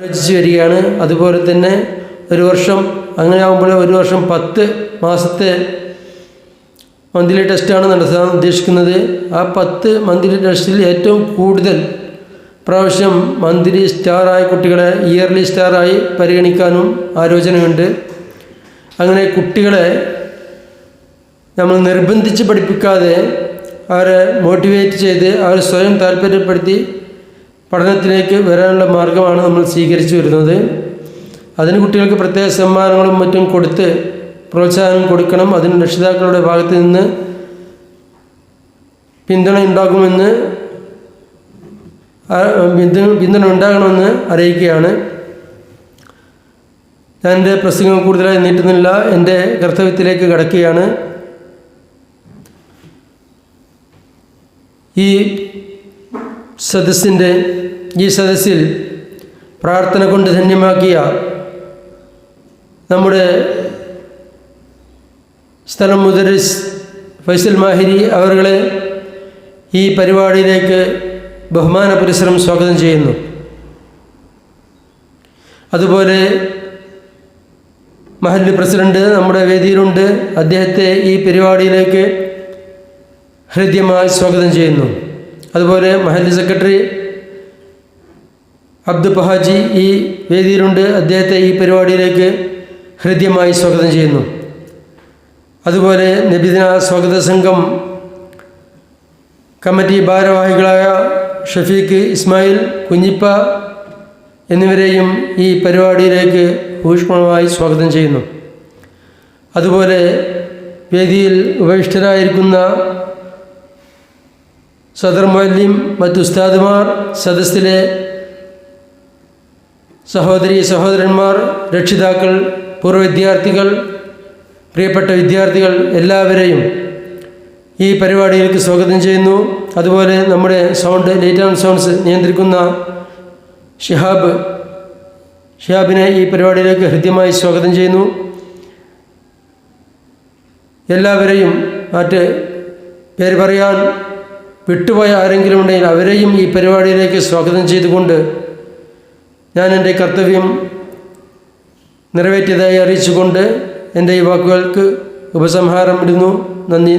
ആലോചിച്ച് വരികയാണ്. അതുപോലെ തന്നെ ഒരു വർഷം അങ്ങനെ ആകുമ്പോൾ ഒരു വർഷം പത്ത് മാസത്തെ മന്ത്ലി ടെസ്റ്റാണ് നടത്താൻ ഉദ്ദേശിക്കുന്നത്. ആ പത്ത് മന്ത്ലി ടെസ്റ്റിൽ ഏറ്റവും കൂടുതൽ പ്രാവശ്യം മന്ത്ലി സ്റ്റാറായ കുട്ടികളെ ഇയർലി സ്റ്റാറായി പരിഗണിക്കാനും ആലോചനയുണ്ട്. അങ്ങനെ കുട്ടികളെ നമ്മൾ നിർബന്ധിച്ച് പഠിപ്പിക്കാതെ അവരെ മോട്ടിവേറ്റ് ചെയ്ത് അവരെ സ്വയം താല്പര്യപ്പെടുത്തി പഠനത്തിലേക്ക് വരാനുള്ള മാർഗമാണ് നമ്മൾ സ്വീകരിച്ചു വരുന്നത്. അതിന് കുട്ടികൾക്ക് പ്രത്യേക സമ്മാനങ്ങളും മറ്റും കൊടുത്ത് പ്രോത്സാഹനം കൊടുക്കണം. അതിന് രക്ഷിതാക്കളുടെ ഭാഗത്ത് നിന്ന് പിന്തുണ ഉണ്ടാകുമെന്ന് പിന്തുണ ഉണ്ടാകണമെന്ന് അറിയിക്കുകയാണ്. ഞാൻ എന്റെ പ്രസംഗം കൂടുതലായി നീട്ടുന്നില്ല. എന്റെ കർത്തവ്യത്തിലേക്ക് കടക്കുകയാണ്. ഈ സദസ്സിന്റെ ഈ സദസ്സിൽ പ്രാർത്ഥന കൊണ്ട് ധന്യമാക്കിയ നമ്മുടെ സ്ഥലം മുദരിസ് ഫൈസൽ മാഹിരി അവരുടെ ഈ പരിപാടിയിലേക്ക് ബഹുമാന പരിസരം സ്വാഗതം ചെയ്യുന്നു. അതുപോലെ മഹല്ല് പ്രസിഡന്റ് നമ്മുടെ വേദിയിലുണ്ട്. അദ്ദേഹത്തെ ഈ പരിപാടിയിലേക്ക് ഹൃദ്യമായി സ്വാഗതം ചെയ്യുന്നു. അതുപോലെ മഹല്ലി സെക്രട്ടറി അബ്ദു പഹാജി ഈ വേദിയിലുണ്ട്. അദ്ദേഹത്തെ ഈ പരിപാടിയിലേക്ക് ഹൃദ്യമായി സ്വാഗതം ചെയ്യുന്നു. അതുപോലെ നബിദിന സ്വാഗത സംഘം കമ്മിറ്റി ഭാരവാഹികളായ ഷഫീഖ് ഇസ്മായിൽ കുഞ്ഞിപ്പ എന്നിവരെയും ഈ പരിപാടിയിലേക്ക് ഊഷ്മളമായി സ്വാഗതം ചെയ്യുന്നു. അതുപോലെ വേദിയിൽ ഉപവിഷ്ടരായിരിക്കുന്ന സദർ മൊല്ലിം മറ്റ് ഉസ്താദുമാർ സദസ്സിലെ സഹോദരി സഹോദരന്മാർ രക്ഷിതാക്കൾ പൂർവ വിദ്യാർത്ഥികൾ പ്രിയപ്പെട്ട വിദ്യാർത്ഥികൾ എല്ലാവരെയും ഈ പരിപാടിയിലേക്ക് സ്വാഗതം ചെയ്യുന്നു. അതുപോലെ നമ്മുടെ സൗണ്ട് ലൈറ്റ് ആൻഡ് സൗണ്ട്സ് നിയന്ത്രിക്കുന്ന ഷിഹാബ് ഷിഹാബിനെ ഈ പരിപാടിയിലേക്ക് ഹൃദ്യമായി സ്വാഗതം ചെയ്യുന്നു. എല്ലാവരെയും മറ്റ് പേര് പറയാൻ വിട്ടുപോയ ആരെങ്കിലും ഉണ്ടെങ്കിൽ അവരെയും ഈ പരിപാടിയിലേക്ക് സ്വാഗതം ചെയ്തുകൊണ്ട് ഞാൻ എന്റെ കർത്തവ്യം നിറവേറ്റിയതായി അറിയിച്ചുകൊണ്ട് എന്റെ ഈ വാക്കുകൾക്ക് ഉപസംഹാരം ഇടുന്നു. നന്ദി.